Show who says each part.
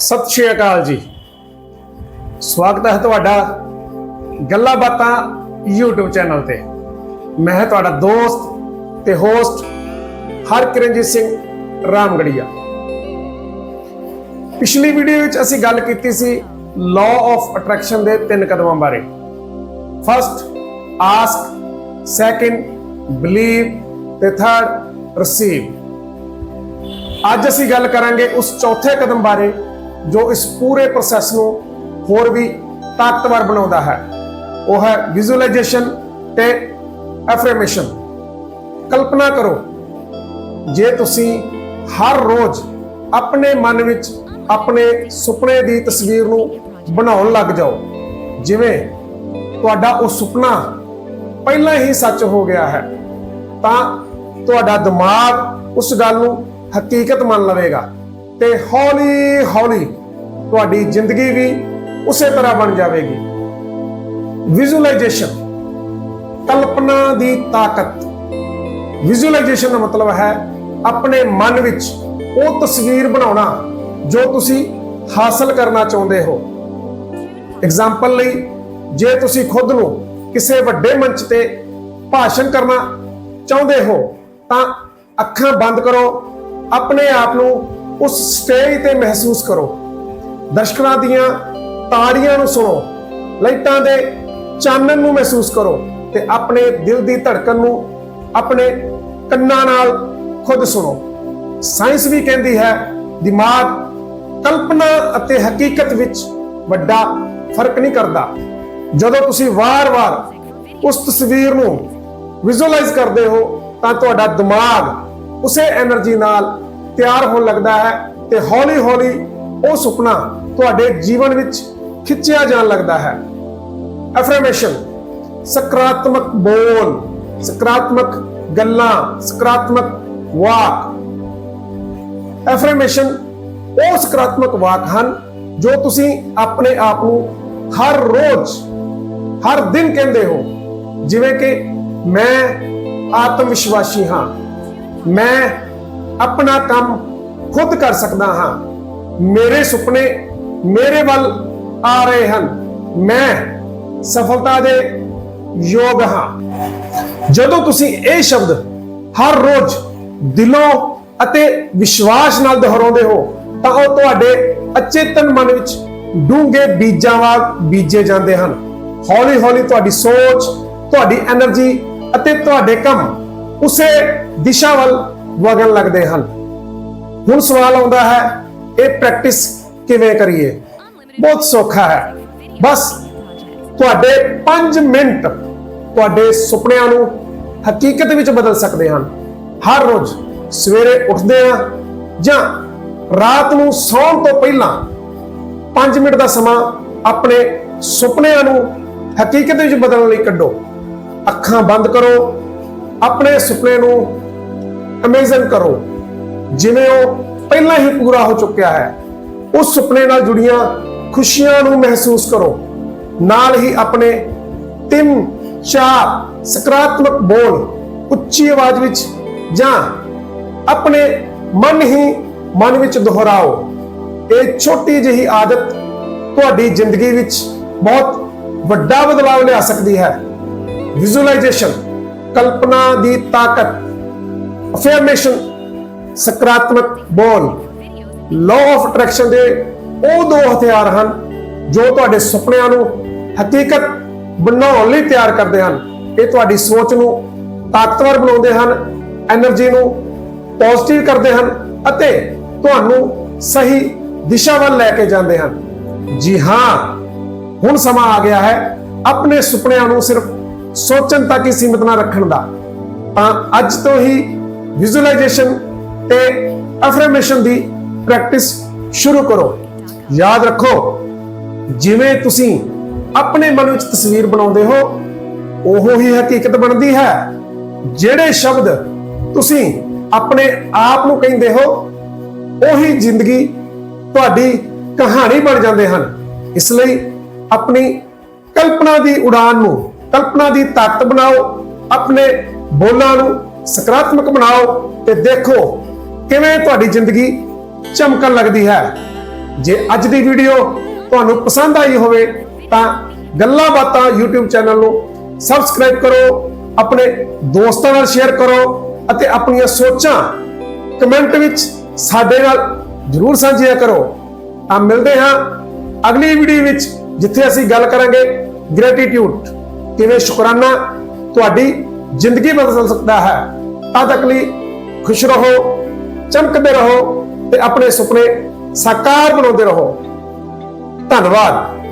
Speaker 1: ਸਤਿ ਸ਼੍ਰੀ ਅਕਾਲ ਜੀ। ਸਵਾਗਤ ਹੈ ਤੁਹਾਡਾ ਗੱਲਾਂ ਬਾਤਾਂ YouTube ਚੈਨਲ ਤੇ। ਮੈਂ ਹਾਂ ਤੁਹਾਡਾ ਦੋਸਤ ਤੇ ਹੋਸਟ ਹਰਕਿਰਨਜੀਤ ਸਿੰਘ ਰਾਮਗੜੀਆ। ਪਿਛਲੀ ਵੀਡੀਓ ਵਿੱਚ ਅਸੀਂ ਗੱਲ ਕੀਤੀ ਸੀ ਲਾਅ ਆਫ ਅਟਰੈਕਸ਼ਨ ਦੇ ਤਿੰਨ ਕਦਮਾਂ ਬਾਰੇ। ਫਸਟ ਆਸਕ ਸੈਕਿੰਡ ਬਲੀਵ ਤੇ ਥਰਡ ਰਿਸੀਵ ਅੱਜ ਅਸੀਂ ਗੱਲ ਕਰਾਂਗੇ ਉਸ ਚੌਥੇ ਕਦਮ ਬਾਰੇ ਜੋ ਇਸ ਪੂਰੇ ਪ੍ਰੋਸੈਸ ਨੂੰ ਹੋਰ ਵੀ ਤਾਕਤਵਰ ਬਣਾਉਂਦਾ ਹੈ। ਉਹ ਹੈ ਵਿਜ਼ੂਅਲਾਈਜੇਸ਼ਨ ਤੇ ਐਫਰਮੇਸ਼ਨ ਕਲਪਨਾ ਕਰੋ, ਜੇ ਤੁਸੀਂ ਹਰ ਰੋਜ਼ ਆਪਣੇ ਮਨ ਵਿੱਚ ਆਪਣੇ ਸੁਪਨੇ ਦੀ ਤਸਵੀਰ ਨੂੰ ਬਣਾਉਣ ਲੱਗ ਜਾਓ, ਜਿਵੇਂ ਤੁਹਾਡਾ ਉਹ ਸੁਪਨਾ ਪਹਿਲਾਂ ਹੀ ਸੱਚ ਹੋ ਗਿਆ ਹੈ, ਤਾਂ ਤੁਹਾਡਾ ਦਿਮਾਗ ਉਸ ਗੱਲ ਨੂੰ ਹਕੀਕਤ ਮੰਨ ਲਵੇਗਾ। ਤੇ ਹੌਲੀ ਹੌਲੀ ਤੁਹਾਡੀ ਜ਼ਿੰਦਗੀ ਵੀ ਉਸੇ ਤਰ੍ਹਾਂ ਬਣ ਜਾਵੇਗੀ। ਵਿਜ਼ੂਅਲਾਈਜੇਸ਼ਨ ਕਲਪਨਾ ਦੀ ਤਾਕਤ। ਵਿਜ਼ੂਅਲਾਈਜੇਸ਼ਨ ਦਾ ਮਤਲਬ ਹੈ ਆਪਣੇ ਮਨ ਵਿੱਚ ਉਹ ਤਸਵੀਰ ਬਣਾਉਣਾ ਜੋ ਤੁਸੀਂ ਹਾਸਲ ਕਰਨਾ ਚਾਹੁੰਦੇ ਹੋ। ਐਗਜ਼ਾਮਪਲ ਲਈ, ਜੇ ਤੁਸੀਂ ਖੁਦ ਨੂੰ ਕਿਸੇ ਵੱਡੇ ਮੰਚ ਤੇ ਭਾਸ਼ਣ ਕਰਨਾ ਚਾਹੁੰਦੇ ਹੋ, ਤਾਂ ਅੱਖਾਂ ਬੰਦ ਕਰੋ, ਆਪਣੇ ਆਪ ਨੂੰ ਉਸ ਸਟੇਜ ਤੇ ਮਹਿਸੂਸ ਕਰੋ। ਦਰਸ਼ਕਾਂ ਦੀਆਂ ਤਾੜੀਆਂ ਨੂੰ ਸੁਣੋ। ਲਾਈਟਾਂ ਦੇ ਚਾਨਣ ਨੂੰ ਮਹਿਸੂਸ ਕਰੋ ਤੇ ਆਪਣੇ ਦਿਲ ਦੀ ਧੜਕਣ ਨੂੰ ਆਪਣੇ ਕੰਨਾਂ ਨਾਲ ਖੁਦ ਸੁਣੋ। ਸਾਇੰਸ ਵੀ ਕਹਿੰਦੀ ਹੈ, ਦਿਮਾਗ ਕਲਪਨਾ ਅਤੇ ਹਕੀਕਤ ਵਿੱਚ ਵੱਡਾ ਫ਼ਰਕ ਨਹੀਂ ਕਰਦਾ। ਜਦੋਂ ਤੁਸੀਂ ਵਾਰ-ਵਾਰ ਉਸ ਤਸਵੀਰ ਨੂੰ ਵਿਜ਼ੂਅਲਾਈਜ਼ ਕਰਦੇ ਹੋ, ਤਾਂ ਤੁਹਾਡਾ ਦਿਮਾਗ ਉਸੇ એનર્ਜੀ ਨਾਲ ਤਿਆਰ ਹੋਣ ਲੱਗਦਾ ਹੈ ਤੇ ਹੌਲੀ-ਹੌਲੀ ਉਹ ਸੁਪਨਾ ਤੁਹਾਡੇ ਜੀਵਨ ਵਿੱਚ ਖਿੱਚਿਆ ਜਾਣ ਲੱਗਦਾ ਹੈ। ਐਫਰਮੇਸ਼ਨ ਸਕਾਰਾਤਮਕ ਬੋਲ, ਸਕਾਰਾਤਮਕ ਗੱਲਾਂ, ਸਕਾਰਾਤਮਕ ਵਾਕ। ਐਫਰਮੇਸ਼ਨ ਉਹ ਸਕਾਰਾਤਮਕ ਵਾਕ ਹਨ ਜੋ ਤੁਸੀਂ ਆਪਣੇ ਆਪ ਨੂੰ ਹਰ ਰੋਜ਼, ਹਰ ਦਿਨ ਕਹਿੰਦੇ ਹੋ। ਜਿਵੇਂ ਕਿ ਮੈਂ ਆਤਮ ਵਿਸ਼ਵਾਸੀ ਹਾਂ, ਮੈਂ ਆਪਣਾ ਕੰਮ ਖੁਦ ਕਰ ਸਕਦਾ ਹਾਂ। ਮੇਰੇ ਸੁਪਨੇ ਮੇਰੇ ਵੱਲ ਆ ਰਹੇ ਹਨ। ਮੈਂ ਸਫਲਤਾ ਦੇ ਯੋਗ ਹਾਂ। ਜਦੋਂ ਤੁਸੀਂ ਇਹ ਸ਼ਬਦ ਹਰ ਰੋਜ਼ ਦਿਲੋਂ ਅਤੇ ਵਿਸ਼ਵਾਸ ਨਾਲ ਦੁਹਰਾਉਂਦੇ ਹੋ, ਤਾਂ ਉਹ ਤੁਹਾਡੇ ਅਚੇਤਨ ਮਨ ਵਿੱਚ ਡੂੰਘੇ ਬੀਜਾਂ ਵਾਂਗ ਬੀਜੇ ਜਾਂਦੇ ਹਨ। ਹੌਲੀ-ਹੌਲੀ ਤੁਹਾਡੀ ਸੋਚ, ਤੁਹਾਡੀ એનર્ਜੀ ਅਤੇ ਤੁਹਾਡੇ ਕੰਮ ਉਸੇ ਦਿਸ਼ਾ ਵੱਲ ਵਗਣ ਲੱਗਦੇ ਹਨ। ਹੁਣ ਸਵਾਲ ਆਉਂਦਾ ਹੈ, ਇਹ ਪ੍ਰੈਕਟਿਸ ਕਿਵੇਂ ਕਰੀਏ? ਬਹੁਤ ਸੌਖਾ ਹੈ। ਬਸ ਤੁਹਾਡੇ 5 ਮਿੰਟ ਤੁਹਾਡੇ ਸੁਪਨਿਆਂ ਨੂੰ ਹਕੀਕਤ ਵਿੱਚ ਬਦਲ ਸਕਦੇ ਹਨ। ਹਰ ਰੋਜ਼ ਸਵੇਰੇ ਉੱਠਦੇ ਆ ਜਾਂ ਰਾਤ ਨੂੰ ਸੌਣ ਤੋਂ ਪਹਿਲਾਂ 5 ਮਿੰਟ ਦਾ ਸਮਾਂ ਆਪਣੇ ਸੁਪਨਿਆਂ ਨੂੰ ਹਕੀਕਤ ਵਿੱਚ ਬਦਲਣ ਲਈ ਕੱਢੋ। ਅੱਖਾਂ ਬੰਦ ਕਰੋ, ਆਪਣੇ ਸੁਪਨੇ ਨੂੰ ਇਮੇਜਿਨ ਕਰੋ। ਜਿਵੇਂ ਉਹ ਪਹਿਲਾਂ ਹੀ ਪੂਰਾ ਹੋ ਚੁੱਕਿਆ ਹੈ, ਉਸ ਸੁਪਨੇ ਨਾਲ ਜੁੜੀਆਂ ਖੁਸ਼ੀਆਂ ਨੂੰ ਮਹਿਸੂਸ ਕਰੋ। ਨਾਲ ਹੀ ਆਪਣੇ ਤਿੰਨ ਚਾਰ ਸਕਾਰਾਤਮਕ ਬੋਲ ਉੱਚੀ ਆਵਾਜ਼ ਵਿੱਚ ਜਾਂ ਆਪਣੇ ਮਨ ਹੀ ਮਨ ਵਿੱਚ ਦੁਹਰਾਓ। ਇਹ ਛੋਟੀ ਜਿਹੀ ਆਦਤ ਤੁਹਾਡੀ ਜ਼ਿੰਦਗੀ ਵਿੱਚ ਬਹੁਤ ਵੱਡਾ ਬਦਲਾਅ ਲਿਆ ਸਕਦੀ ਹੈ। ਵਿਜ਼ੂਅਲਾਈਜੇਸ਼ਨ ਕਲਪਨਾ ਦੀ ਤਾਕਤ ਅਫਰਮੇਸ਼ਨ ਸਕਾਰਾਤਮਕ ਬੋਲ ਲਾਅ ਆਫ ਅਟਰੈਕਸ਼ਨ ਦੇ ਉਹ ਦੋ ਹਥਿਆਰ ਹਨ ਜੋ ਤੁਹਾਡੇ ਸੁਪਨਿਆਂ ਨੂੰ ਹਕੀਕਤ ਬਣਾਉਣ ਲਈ ਤਿਆਰ ਕਰਦੇ ਹਨ। ਇਹ ਤੁਹਾਡੀ ਸੋਚ ਨੂੰ ਤਾਕਤਵਰ ਬਣਾਉਂਦੇ ਹਨ એનર્ਜੀ ਨੂੰ ਪੋਜ਼ਿਟਿਵ ਕਰਦੇ ਹਨ ਅਤੇ ਤੁਹਾਨੂੰ ਸਹੀ ਦਿਸ਼ਾ ਵੱਲ ਲੈ ਕੇ ਜਾਂਦੇ ਹਨ। ਜੀ ਹਾਂ, ਹੁਣ ਸਮਾਂ ਆ ਗਿਆ ਹੈ ਆਪਣੇ ਸੁਪਨਿਆਂ ਨੂੰ ਸਿਰਫ ਸੋਚਣ ਤੱਕ ਹੀ ਸੀਮਿਤ ਨਾ ਰੱਖਣ ਦਾ। ਤਾਂ ਅੱਜ ਤੋਂ ਹੀ ਵਿਜ਼ੂਅਲਾਈਜੇਸ਼ਨ ਤੇ ਅਫਰਮੇਸ਼ਨ ਦੀ ਪ੍ਰੈਕਟਿਸ ਸ਼ੁਰੂ ਕਰੋ। ਯਾਦ ਰੱਖੋ, ਜਿਵੇਂ ਤੁਸੀਂ ਆਪਣੇ ਮਨ ਵਿੱਚ ਤਸਵੀਰ ਬਣਾਉਂਦੇ ਹੋ, ਉਹ ਹੀ ਹਕੀਕਤ ਬਣਦੀ ਹੈ। ਜਿਹੜੇ ਸ਼ਬਦ ਤੁਸੀਂ ਆਪਣੇ ਆਪ ਨੂੰ ਕਹਿੰਦੇ ਹੋ, ਉਹੀ ਜ਼ਿੰਦਗੀ ਤੁਹਾਡੀ ਕਹਾਣੀ ਬਣ ਜਾਂਦੇ ਹਨ। ਇਸ ਲਈ ਆਪਣੀ ਕਲਪਨਾ ਦੀ ਉਡਾਨ ਨੂੰ, ਕਲਪਨਾ ਦੀ ਤਾਕਤ ਬਣਾਓ, ਆਪਣੇ ਬੋਲਾਂ ਨੂੰ ਸਕਾਰਾਤਮਕ ਬਣਾਓ ਤੇ ਦੇਖੋ ਕਿਵੇਂ ਤੁਹਾਡੀ ਜ਼ਿੰਦਗੀ ਚਮਕਣ ਲੱਗਦੀ ਹੈ। ਜੇ ਅੱਜ ਦੀ ਵੀਡੀਓ ਤੁਹਾਨੂੰ ਪਸੰਦ ਆਈ ਹੋਵੇ ਤਾਂ ਗੱਲਾਂ ਬਾਤਾਂ YouTube ਚੈਨਲ ਨੂੰ ਸਬਸਕ੍ਰਾਈਬ ਕਰੋ, ਆਪਣੇ ਦੋਸਤਾਂ ਨਾਲ ਸ਼ੇਅਰ ਕਰੋ ਅਤੇ ਆਪਣੀਆਂ ਸੋਚਾਂ ਕਮੈਂਟ ਵਿੱਚ ਸਾਡੇ ਨਾਲ ਜਰੂਰ ਸਾਂਝੀਆਂ ਕਰੋ। ਆ ਮਿਲਦੇ ਹਾਂ ਅਗਲੀ ਵੀਡੀਓ ਵਿੱਚ, ਜਿੱਥੇ ਅਸੀਂ ਗੱਲ ਕਰਾਂਗੇ ਗ੍ਰੈਟੀਟਿਊਡ ਕਿਵੇਂ ਸ਼ੁਕਰਾਨਾ ਤੁਹਾਡੀ ਜ਼ਿੰਦਗੀ ਬਦਲ ਸਕਦਾ ਹੈ। ਤਦ ਤੱਕ ਲਈ ਖੁਸ਼ ਰਹੋ ਚਮਕਦੇ ਰਹੋ ਤੇ ਆਪਣੇ ਸੁਪਨੇ ਸਾਕਾਰ ਬਣਾਉਂਦੇ ਰਹੋ। ਧੰਨਵਾਦ।